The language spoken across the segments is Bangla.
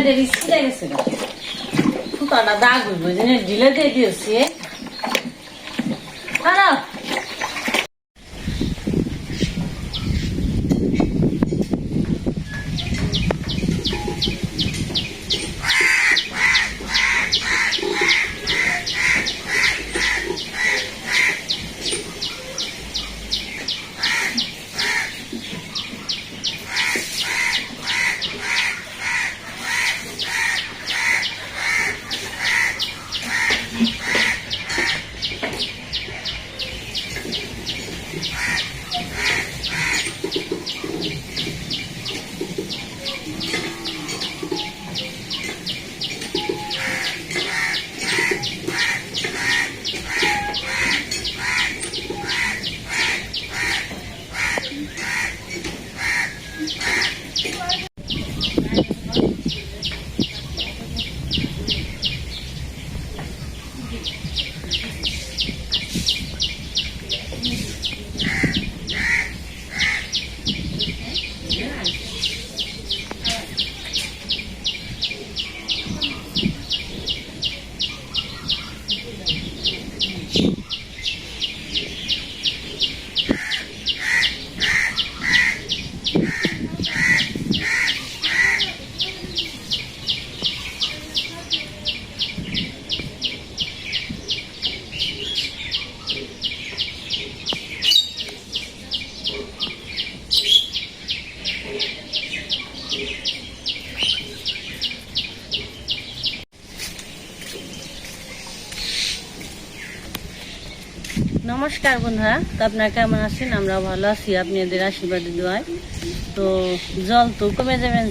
ঢিলা দিয়ে ছিঁড়ে গেছে সুতাটা দাগ হইব জেনে ঢিলা দিয়ে দিয়েছি। খারাপ নমস্কার বন্ধুরা, তো আপনারা কেমন আছেন? আমরা ভালো আছি। আপনাদের আশীর্বাদ দোয়ায়। তো জল তো কমে যাবেন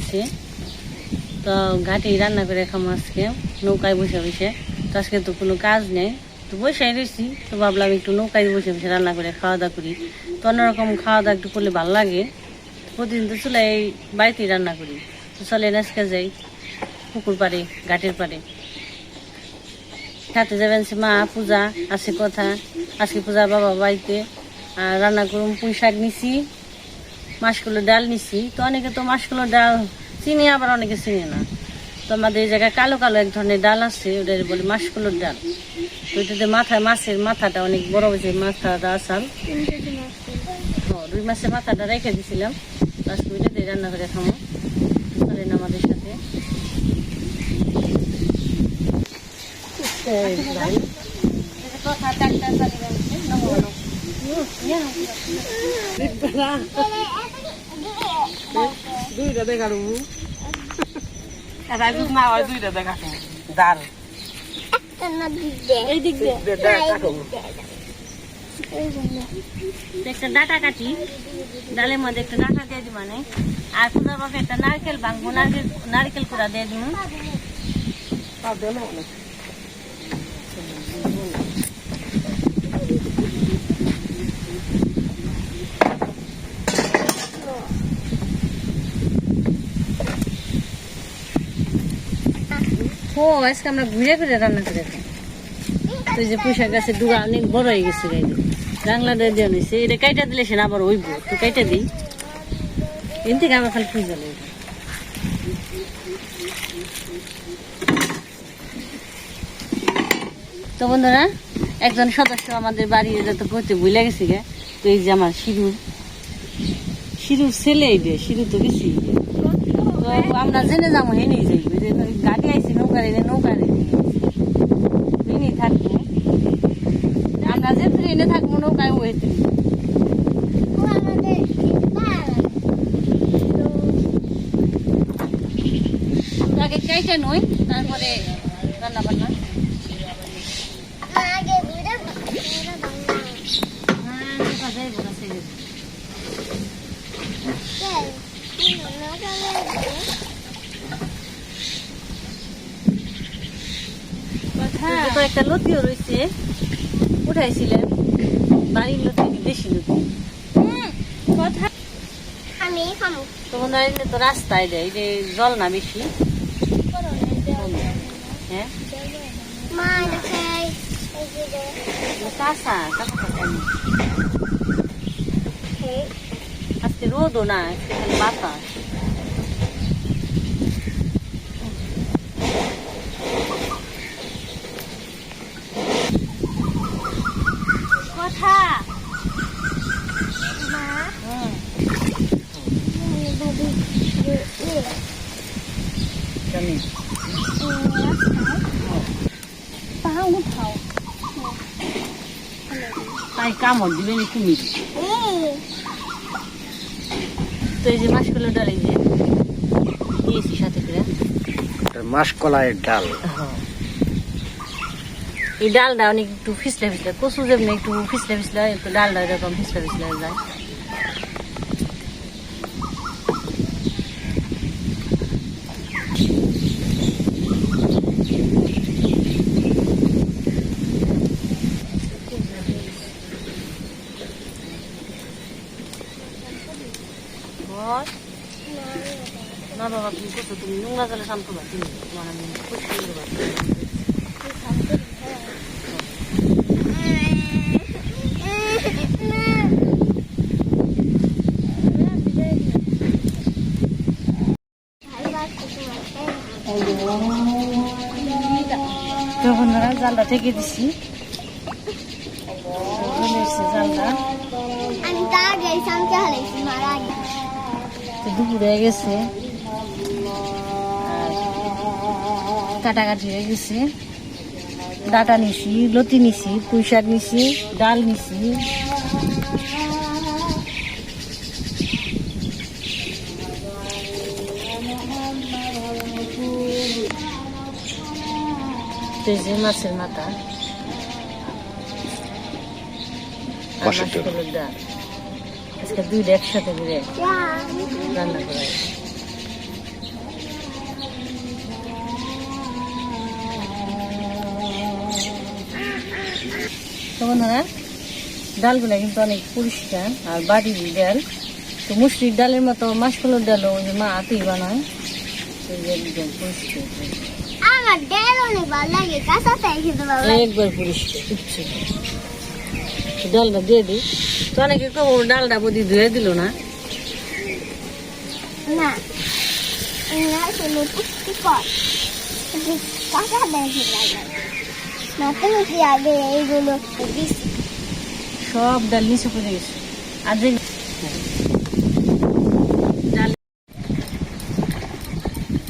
তো ঘাটি রান্না করে খাম আজকে, নৌকায় বসে বসে। তো আজকে তো কোনো কাজ নেই। তো বসে রয়েছি। তো ভাবলাম একটু নৌকায় বসে বসে রান্না করে খাওয়া দাওয়া করি। তো অন্যরকম খাওয়া দাওয়া একটু করলে ভালো লাগে। প্রতিদিন তো চলে এই বাড়িতেই রান্না করি। তো চলে আজকে যাই পুকুর পাড়ে, ঘাটের পাড়ে। খাতে যাবেন মা, পূজা, আছে কথা। আজকে পূজা বাবা বাড়িতে। আর রান্না করুন পুঁই শাক নিছি মাসকলো ডাল নিছি। তো অনেকে তো মাসকলো ডাল চিনি, আবার অনেকে চিনি না। তো আমাদের এই জায়গায় কালো কালো এক ধরনের ডাল আছে ওটা বলে মাসকলোর ডাল। ওইটাতে মাথায় মাছের মাথাটা অনেক বড় হয়েছে, মাথাটা আসাল। দুই মাসের মাথাটা রেখে দিছিলাম। তো আজকে ওইটাতে রান্না করে খামো। আমাদের সাথে। দুইটা দেখার রাজু না হয় দুইটা দেখাতো ডাল এই দিক দিয়ে একটা ডাটা কাটি ডালের মধ্যে ডাটা মানে একটা নারকেল ভাঙবো, নারকেল নারকেল কুড়া দিয়ে দিব। ও, আজকে আমরা ঘুরে ঘুরে রান্না করে তো যে পোশাক গাছের ডুগা অনেক বড় হয়ে গেছে গাইতে বাংলাদেশ দেওয়া নিছে এটা কাইটা দিলে সে না আবার হইব। তো দিই। এন থেকে আমার খালি খুঁজে যাবে তো বন্ধুরা, একজন সদস্য আমাদের বাড়ি এটা তো করতে ভুলে গেছে গে। তো এই যে আমার শিরুর শিরুর ছেলে যে, শিরু তো গেছি। তো আমরা জেনে যাব হেনে যাই যে গাড়ি আইছি, নৌকা রে নৌকা রে থাকব। আমরা যে ট্রেনে থাকব, নৌকায় ট্রেনে আগে নই, তারপরে রান্না বান্না হ্যাঁ দেখা যায় বোনা সেরে তো একটা লতিও রয়েছে। উঠাইছিলেন। বাড়ির লতি দেশি লতি? কথা আমি খামু। তো বন্ধুরা এগুলো তো রাস্তায় দেয় যে জল না বেশি হ্যাঁ। কাঁচা কাঁচা কাঁচা Astirudo na Kalimata. Tá, um tal. Tá em cá, mano, de vez em quando. এই যে মাসকলার ডাল এই যে দিয়েছি সাথে করে। মাসকলাইয়ের ডাল। এই ডালটা অনেক একটু ফিসলে ফিসলে কচু যেমনি একটু ফিসলে ফিসলে হয়, একটু ডালটা এরকম ফিসলে ফিসলে হয়ে যায় বল। না বাবা তুমি কত তুমি নোংরা জলে শান্ত বা তুমি তোমার আমি খুশি করে দেবো। তখন ধরা জালটা। থেকে দিছি জালটা তো দুপুর হয়ে গেছে। কাটাকাটি হয়ে গেছে ডাটা নিছি লতি নিছি পুঁই শাক নিছি ডাল নিছি। তো এই যে মাছের মাথা। আজকে দুইটা একসাথে করে রান্না করা তো বন্ধুরা ডালগুলো কিন্তু অনেক পরিষ্কার আর বাড়ির ডাল। তো মুসুরির ডালের মতো মাসকলোর ডালও ওই যে মা হাতেই বানায়। একদম পরিষ্কার। একবার পরিষ্কার কিচ্ছু ডালটা দিয়ে দিই। তো অনেকে কব ডালটা বদি ধুয়ে দিল না। না কাঁচা আগে এইগুলো সব ডাল নিচে পড়ে গেছে। আর যে ডাল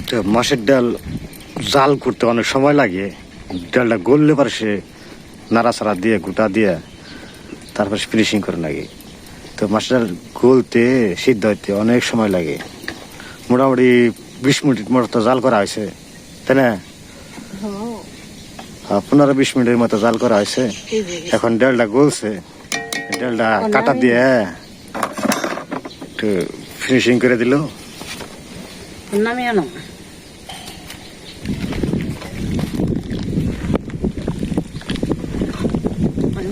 তো মাছের ডাল জাল করতে অনেক সময় লাগে। ডালটা গললে পারে সে নাড়াচাড়া দিয়ে গোটা দিয়ে তারপর ফিনিশিং করে লাগে তো মাছের ডাল গলতে সিদ্ধ হইতে অনেক সময় লাগে। মোটামুটি বিশ মিনিট মতো জাল করা হয়েছে তাই না? পনেরো বিশ মিনিটের মতো জাল করা হয়েছে। এখন ডালটা গলছে। ডালটা কাটা দিয়ে একটু ফিনিশিং করে দিল।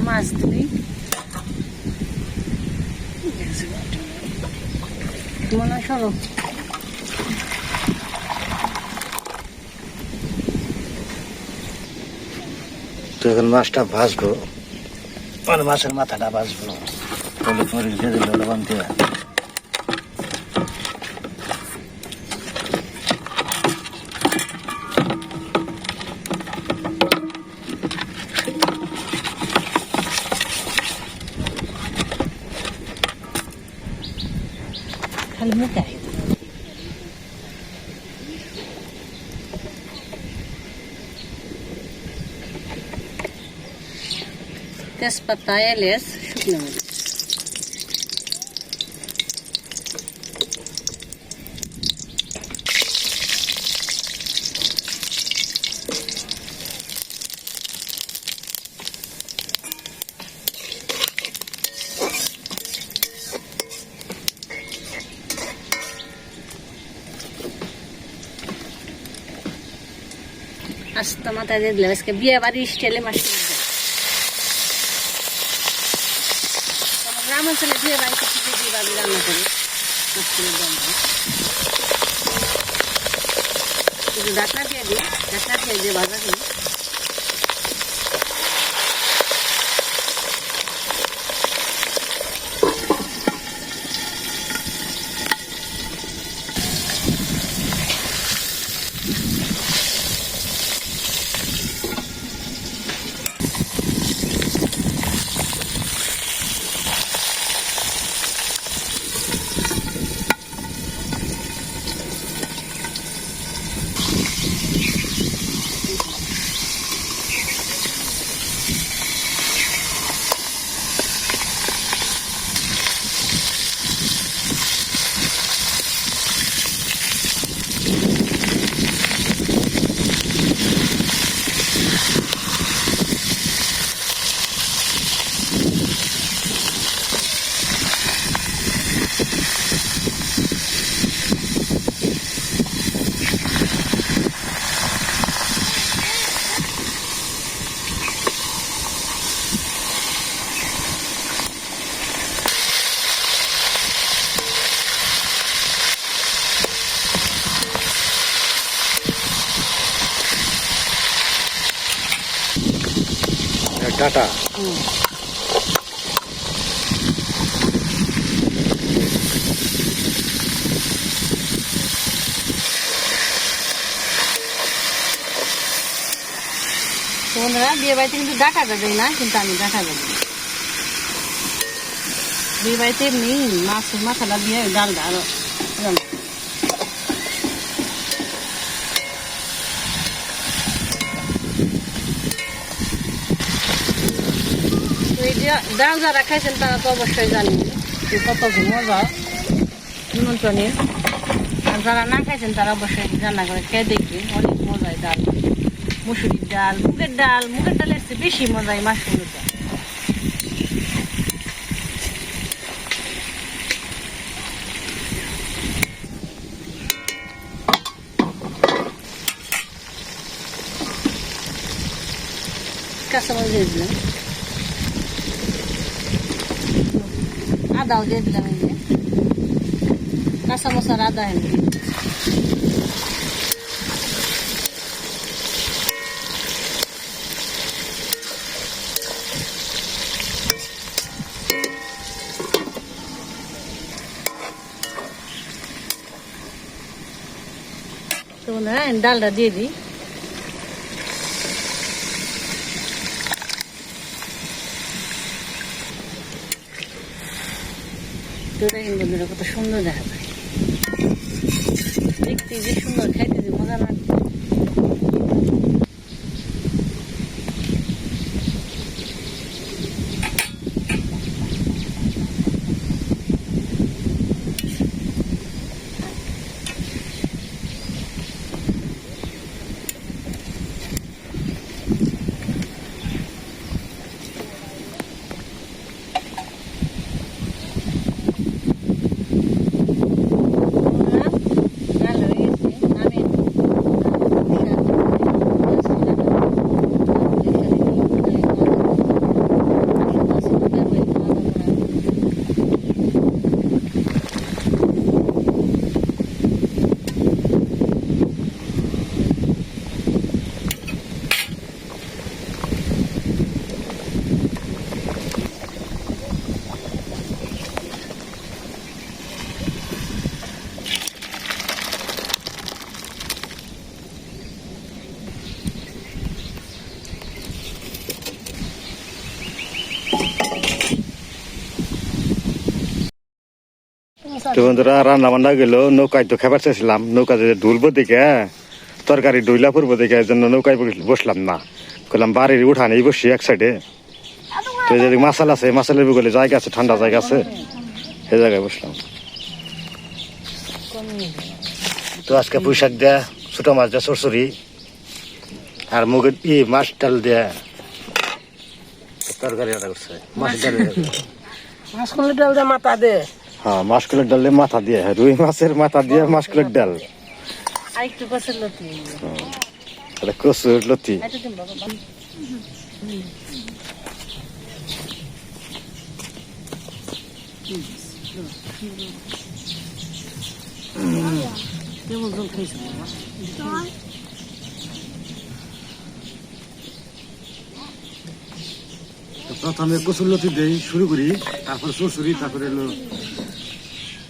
মাছ দিবি মনে হয় এখন মাছটা ভাজবো মানে মাছের মাথাটা ভাজবো। হলুদ পরে দিয়ে দিল লবণ দিয়ে। তেজপাতা এলেচ শুকনো মরিচ আস্তে মাথায় দিয়ে দিলাম আজকে বিয়ে বাড়ির স্টাইলে মাছ গ্রাম অঞ্চলে বিয়ে বাড়িতে কিছু বিয়ে বাড়ি রান্না করি দাম দিয়ে দিই ঢাকনা দিয়ে দিয়ে ভাজা করি ডাটা বন্ধুরা, বিয়ে বাড়িতে কিন্তু ডাকাটা দেয় না, কিন্তু আমি ডাকা দেবো বিয়ে বাড়িতে এমনি মাছের মাথাটা দিয়ে ডালটা আরও রান্না করি। তো এই যে ডাল যারা খাইছেন তারা তো অবশ্যই জানেন যে কত মজা। নিমন্ত্রণের আর যারা না খাইছেন তারা অবশ্যই রান্না করে খেয়ে দেখবে অনেক মজায় ডাল। মুসুরির ডাল, মুগের ডাল, মুগের ডালের চেয়ে বেশি মজায় মাশরুমের ডাল কাঁচামরিচ দিয়ে আদাও দিয়ে দিলাম এই যে কাঁচা মশলার আদা এনে তো না ডালটা দিয়ে দিই তোরা কিন্তু কত সুন্দর দেখা যায় দেখতে যে সুন্দর খাইতে যে মজা লাগে ডাল হয়ে গেছে আমি তো বন্ধুরা রান্না বান্না গেল, নৌকায় তো খেবার চাইছিলাম নৌকা যে ডুলবো দেখে তরকারি ডুইলা পড়ব দেখে এই জন্য নৌকায় বস- বসলাম না। করলাম বাড়ির উঠানেই বসি এক সাইডে। তো এই যে মাসাল আছে মাসালের বগলে জায়গা আছে, ঠান্ডা জায়গা আছে সেই জায়গায় বসলাম। তো আজকে পুঁই শাক দেয়া, ছোট মাছ দেয়া, সরসরি, আর মুগের ই মাছ ডাল দেয়া। তরকারি রান্না করছে মাছ ডাল মাছগুলো ডাল দিয়ে, মাথা দে হ্যাঁ মাছকুলের ডালে মাথা দিয়ে রুই মাছের মাথা দিয়ে মাছকুলের ডাল। আর একটু লতি। এটা কচুর লতি। কেমন জল খাইছো প্রথমে কচুর লতি দেই শুরু করি তারপর শ্বশুরি তারপরে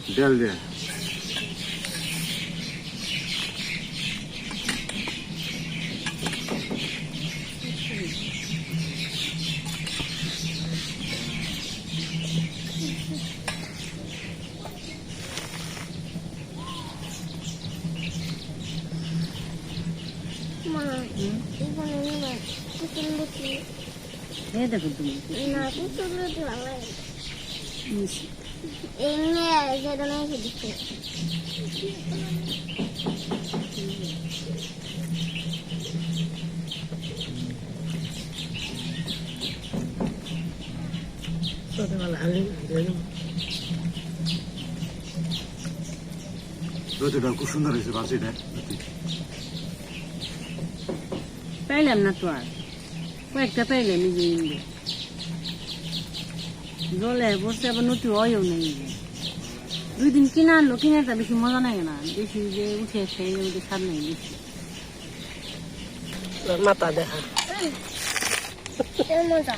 এলো ডাল দেয় মা এখানে না কুকুর লুচি এই দেখো তুমি না কুকুর লুচি ভালো লাগে এমনি যেটা নাকি দিচ্ছে লতিটা খুব সুন্দর হয়েছে বাসিটা পাইলাম না তো আর কয়েকটা পাইলাম এই যে ইন্দে। জলে বসে আবার নতুন হয়ও নেই। দুই দিন কিনে আনলো কিনে একটা বেশি মজা লাগে না। বেশি যে উঠে খেয়ে ওদের স্বাদ নেই বেশি। মাথা দেখা। মজা।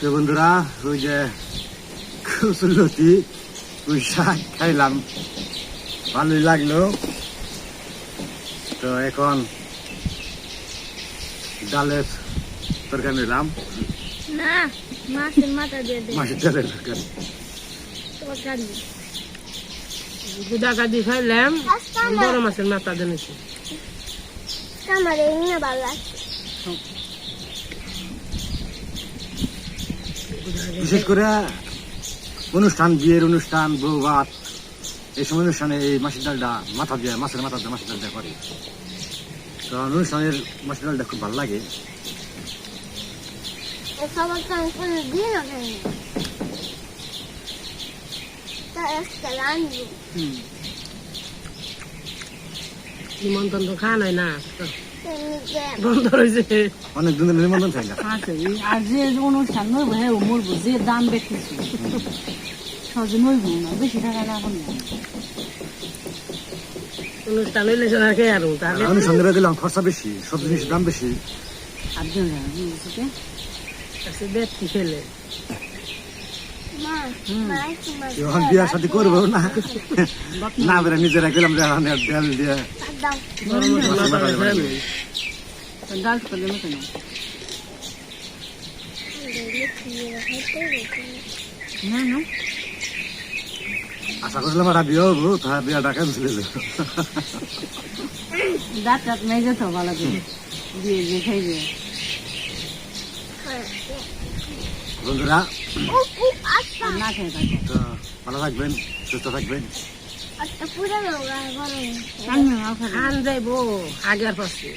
তো বন্ধুরা ওই যে কুসুলতি ওই শাক খাইলাম। ভালোই লাগল। তো এখন ডালের তরকারি নিলাম। মাছের ডালের তরকারি। খাইলাম বড় মাছের মাথা দিয়েছি বিশেষ করে অনুষ্ঠান বিয়ের অনুষ্ঠান বউ ভাত এই সময় অনুষ্ঠানে এই মাছের ডালটা মাথা দিয়ে মাছের মাথা দিয়ে মাছের ডাল দিয়ে করে। তো অনুষ্ঠানের মাছের ডালটা খুব ভালো লাগে। নিমন্ত্রণ তো খাওয়া নাই না বন্ধ রয়েছে। অনেক দিনের নিমন্ত্রণ থাকে আর যে অনুষ্ঠান নইব হ্যাঁ মরবো যে দাম বেশিছে সহজে নইব না বেশি টাকা না এখন অনুষ্ঠান হইলে সেটা খেয়ে আর তাহলে অনুষ্ঠান দিলাম খরচা বেশি সব জিনিসের দাম বেশি। আর দিন কাছে খেলে। করব না। না বেড়ে নিজেরা গেলাম যে এখন ডাল দিয়ে। আশা করছিলাম একটা বিয়ে হব তাহলে বিয়াটা ক্যান্সেল দাঁত টাত নেই যেত ভালো করে। দিয়ে দিয়ে খাইবে বন্ধুরা আচ্ছা। আর তো ভালো থাকবেন সুস্থ থাকবেন। আন যাইবো আগের পাশে